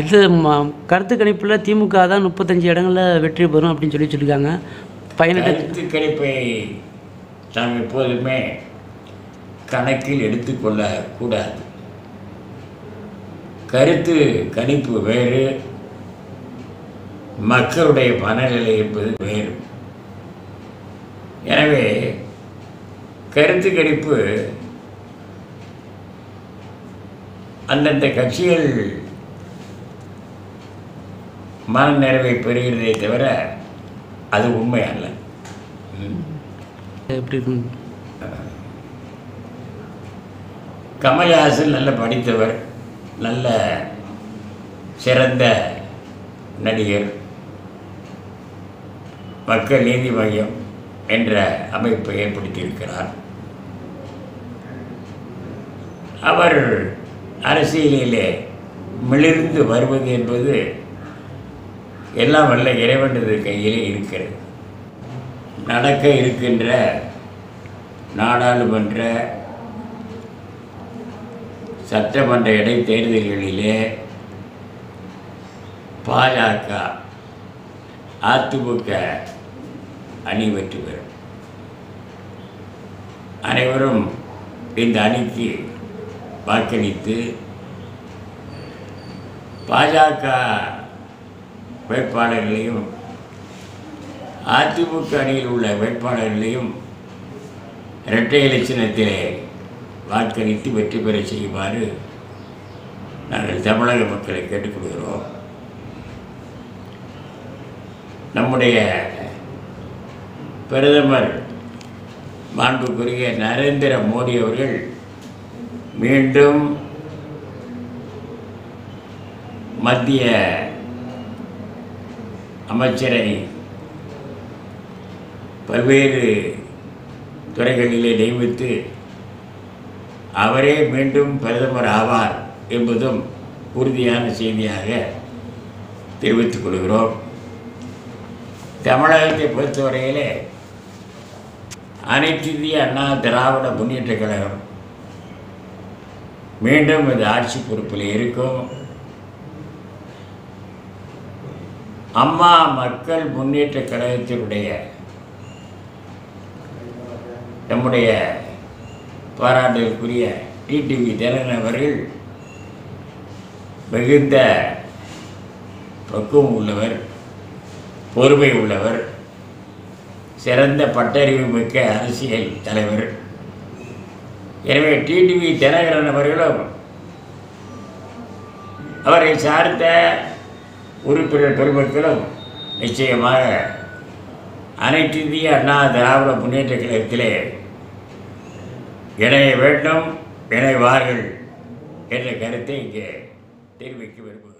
இது கருத்து கணிப்பில் திமுக தான் முப்பத்தஞ்சு இடங்களில் வெற்றி பெறும் அப்படின்னு சொல்லி சொல்லியிருக்காங்க. பதினெட்டு கருத்து கணிப்பை நாம் எப்போதுமே கணக்கில் எடுத்துக்கொள்ளக்கூடாது. கருத்து கணிப்பு வேறு மக்களுடைய மனநிலை என்பது வேறு. எனவே கருத்து கணிப்பு அந்தந்த கட்சிகள் மனநிறைவை பெறுகிறதே தவிர அது உண்மை அல்ல. எப்படி கமல்ஹாசன் நல்ல படித்தவர் நல்ல சிறந்த நடிகர் மக்கள் நீதி மையம் என்ற அமைப்பை ஏற்படுத்தியிருக்கிறார். அவர் அரசியலிலே மிளிர்ந்து வருவது என்பது எல்லாம் வல்ல இறைவனது கையிலே இருக்கிறது. நடக்க இருக்கின்ற நாடாளுமன்ற சட்டமன்ற இடைத்தேர்தல்களிலே பாஜக அதிமுக அணி வெற்றி பெறும். அனைவரும் இந்த அணிக்கு வாக்களித்து பாஜக வேட்பாளர்களையும் அதிமுக அணியில் உள்ள வேட்பாளர்களையும் இரட்டை இலட்சணத்திலே வாக்களித்து வெற்றி பெற செய்யுமாறு நாங்கள் தமிழக மக்களை கேட்டுக்கொள்கிறோம். நம்முடைய பிரதமர் மாண்புக்குரிய நரேந்திர மோடி அவர்கள் மீண்டும் மத்திய அமைச்சரை பல்வேறு துறைகளிலே நியமித்து அவரே மீண்டும் பிரதமர் ஆவார் என்பதும் உறுதியான செய்தியாக தெரிவித்துக் கொள்கிறோம். தமிழகத்தை பொறுத்தவரையிலே அனைத்து இந்திய அண்ணா திராவிட முன்னேற்ற கழகம் மீண்டும் இந்த ஆட்சி பொறுப்பில் இருக்கும். அம்மா மக்கள் முன்னேற்ற கழகத்தினுடைய நம்முடைய பாராட்டுக்குரிய டிடிவி தினகரன் அவர்கள் மிகுந்த பக்குவம் உள்ளவர் பொறுமை உள்ளவர் சிறந்த பட்டறிவு மிக்க அரசியல் தலைவர். எனவே டிடிவி தினகரன் அவர்களும் அவரை சார்ந்த உறுப்பினர் பெருமக்களும் நிச்சயமாக அனைத்து இந்திய அண்ணா திராவிட முன்னேற்ற கழகத்திலே இணைய வேண்டும் இணைவார்கள் என்ற கருத்தை இங்கே தெரிவிக்க விரும்புகிறேன்.